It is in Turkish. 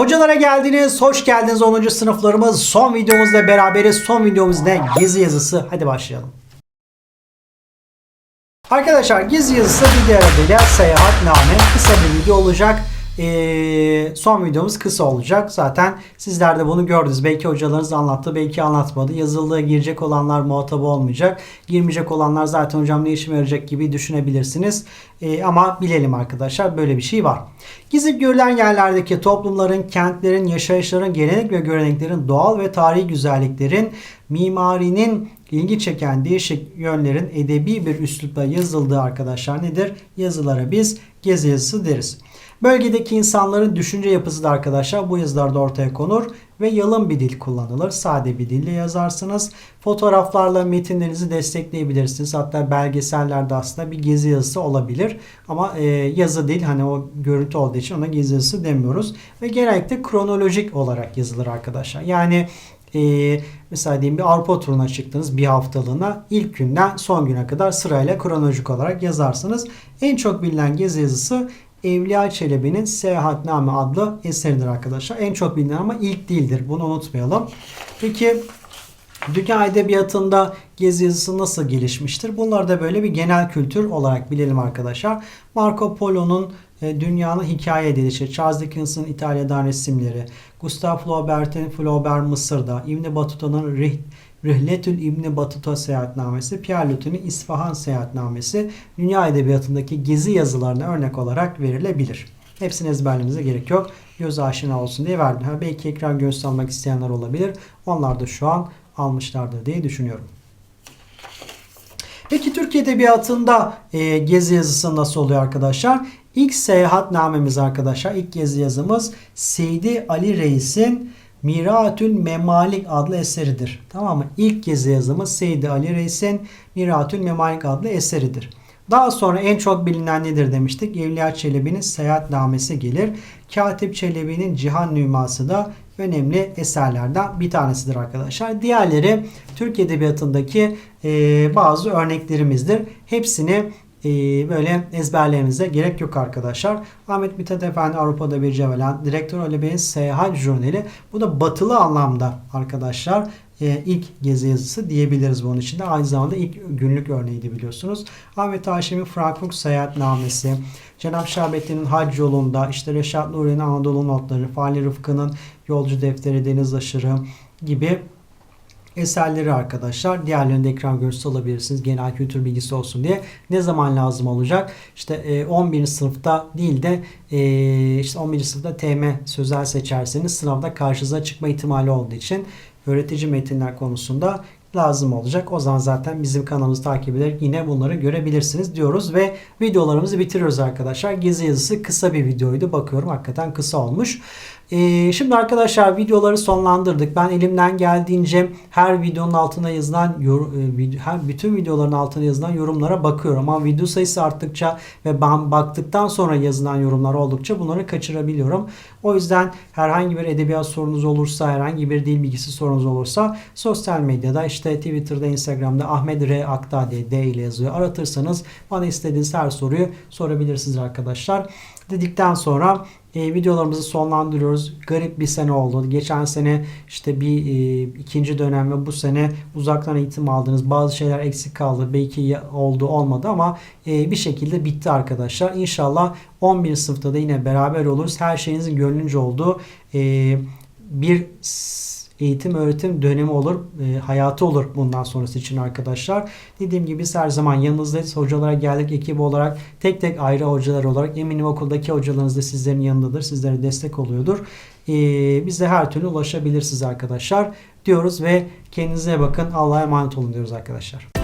Hocalara geldiniz, hoş geldiniz 10. sınıflarımız. Son videomuzla beraberiz. Son videomuz ne? Gezi yazısı. Hadi başlayalım. Arkadaşlar gezi yazısı bir diğer adıyla seyahatname kısa bir video olacak. Ee, son videomuz kısa olacak. Zaten sizler de bunu gördünüz. Belki hocalarınız anlattı, belki anlatmadı. Yazılıya girecek olanlar muhatabı olmayacak. Girmeyecek olanlar zaten hocam ne işime yarayacak gibi düşünebilirsiniz. Ee, ama bilelim arkadaşlar böyle bir şey var. Gezip görülen yerlerdeki toplumların, kentlerin, yaşayışların, gelenek ve göreneklerin, doğal ve tarihi güzelliklerin, mimarinin ilgi çeken değişik yönlerin edebi bir üslupla yazıldığı arkadaşlar nedir? Yazılara biz gezi yazısı deriz. Bölgedeki insanların düşünce yapısı da arkadaşlar bu yazılarda ortaya konur ve yalın bir dil kullanılır. Sade bir dille yazarsınız. Fotoğraflarla metinlerinizi destekleyebilirsiniz. Hatta belgesellerde aslında bir gezi yazısı olabilir. Ama e, yazı değil hani o görüntü olduğu için ona gezi yazısı demiyoruz. Ve genellikle kronolojik olarak yazılır arkadaşlar. Yani e, mesela diyelim bir Avrupa turuna çıktınız bir haftalığına ilk günden son güne kadar sırayla kronolojik olarak yazarsınız. En çok bilinen gezi yazısı Evliya Çelebi'nin Seyahatname adlı eseridir arkadaşlar. En çok bilinen ama ilk değildir. Bunu unutmayalım. Peki Dünya Edebiyatı'nda gezi yazısı nasıl gelişmiştir? Bunları da böyle bir genel kültür olarak bilelim arkadaşlar. Marco Polo'nun e, Dünyanın Hikaye Edilişi, Charles Dickens'ın İtalya'dan resimleri, Gustav Flaubert'in Flaubert Mısır'da, İbn Battuta'nın Rih Rihletül İbni Batuta seyahatnamesi, Pierre Louti'nin İsfahan seyahatnamesi dünya edebiyatındaki gezi yazılarına örnek olarak verilebilir. Hepsini ezberlemenize gerek yok. Göz aşina olsun diye verdim. Ha, belki ekran göz almak isteyenler olabilir. Onlar da şu an almışlardır diye düşünüyorum. Peki Türk Edebiyatı'nda e, gezi yazısı nasıl oluyor arkadaşlar? İlk seyahatnamemiz arkadaşlar, ilk gezi yazımız Seydi Ali Reis'in Miratül Memalik adlı eseridir. Tamam mı? İlk gezi yazımız Seydi Ali Reis'in Miratül Memalik adlı eseridir. Daha sonra en çok bilinen nedir demiştik? Evliya Çelebi'nin Seyahatnamesi gelir. Katip Çelebi'nin Cihan Nüması da önemli eserlerden bir tanesidir arkadaşlar. Diğerleri Türk Edebiyatı'ndaki e, bazı örneklerimizdir. Hepsini böyle ezberlerinize gerek yok arkadaşlar. Ahmet Mithat Efendi Avrupa'da bir cevelen, Direktör Ali Bey'in Seyahat Jurnali. Bu da batılı anlamda arkadaşlar e, ilk gezi yazısı diyebiliriz bunun içinde. Aynı zamanda ilk günlük örneğiydi biliyorsunuz. Ahmet Haşim'in Frankfurt Seyahatnamesi, Cenab-ı Şahbettin'in Hac yolunda, işte Reşat Nuri'nin Anadolu Notları, Fahri Rıfkı'nın Yolcu Defteri, Deniz Aşırı gibi eserleri arkadaşlar. Diğerlerini de ekran görüntüsü alabilirsiniz. Genel kültür bilgisi olsun diye. Ne zaman lazım olacak? İşte e, 11. sınıfta değil de e, işte 11. sınıfta TM sözel seçerseniz sınavda karşınıza çıkma ihtimali olduğu için öğretici metinler konusunda lazım olacak. O zaman zaten bizim kanalımızı takip ederek yine bunları görebilirsiniz diyoruz ve videolarımızı bitiriyoruz arkadaşlar. Gezi yazısı kısa bir videoydu. Bakıyorum hakikaten kısa olmuş. Ee, şimdi arkadaşlar videoları sonlandırdık. Ben elimden geldiğince her videonun altına yazılan e, her bütün videoların altına yazılan yorumlara bakıyorum. Ama video sayısı arttıkça ve ben baktıktan sonra yazılan yorumlar oldukça bunları kaçırabiliyorum. O yüzden herhangi bir edebiyat sorunuz olursa, herhangi bir dil bilgisi sorunuz olursa sosyal medyada işte Twitter'da, Instagram'da Ahmet R. Akta diye D ile yazıyor. Aratırsanız bana istediğiniz her soruyu sorabilirsiniz arkadaşlar. Dedikten sonra e, videolarımızı sonlandırıyoruz. Garip bir sene oldu. Geçen sene işte bir e, ikinci dönem ve bu sene uzaktan eğitim aldınız. Bazı şeyler eksik kaldı. Belki oldu olmadı ama e, bir şekilde bitti arkadaşlar. İnşallah 11 sınıfta da yine beraber oluruz. Her şeyinizin gönlünce olduğu e, bir eğitim öğretim dönemi olur, e, hayatı olur bundan sonrası için arkadaşlar. Dediğim gibi biz her zaman yanınızdayız. Hocalara geldik ekibi olarak tek tek ayrı hocalar olarak eminim okuldaki hocalarınız da sizlerin yanındadır. Sizlere destek oluyordur. E, bize her türlü ulaşabilirsiniz arkadaşlar diyoruz ve kendinize bakın. Allah'a emanet olun diyoruz arkadaşlar.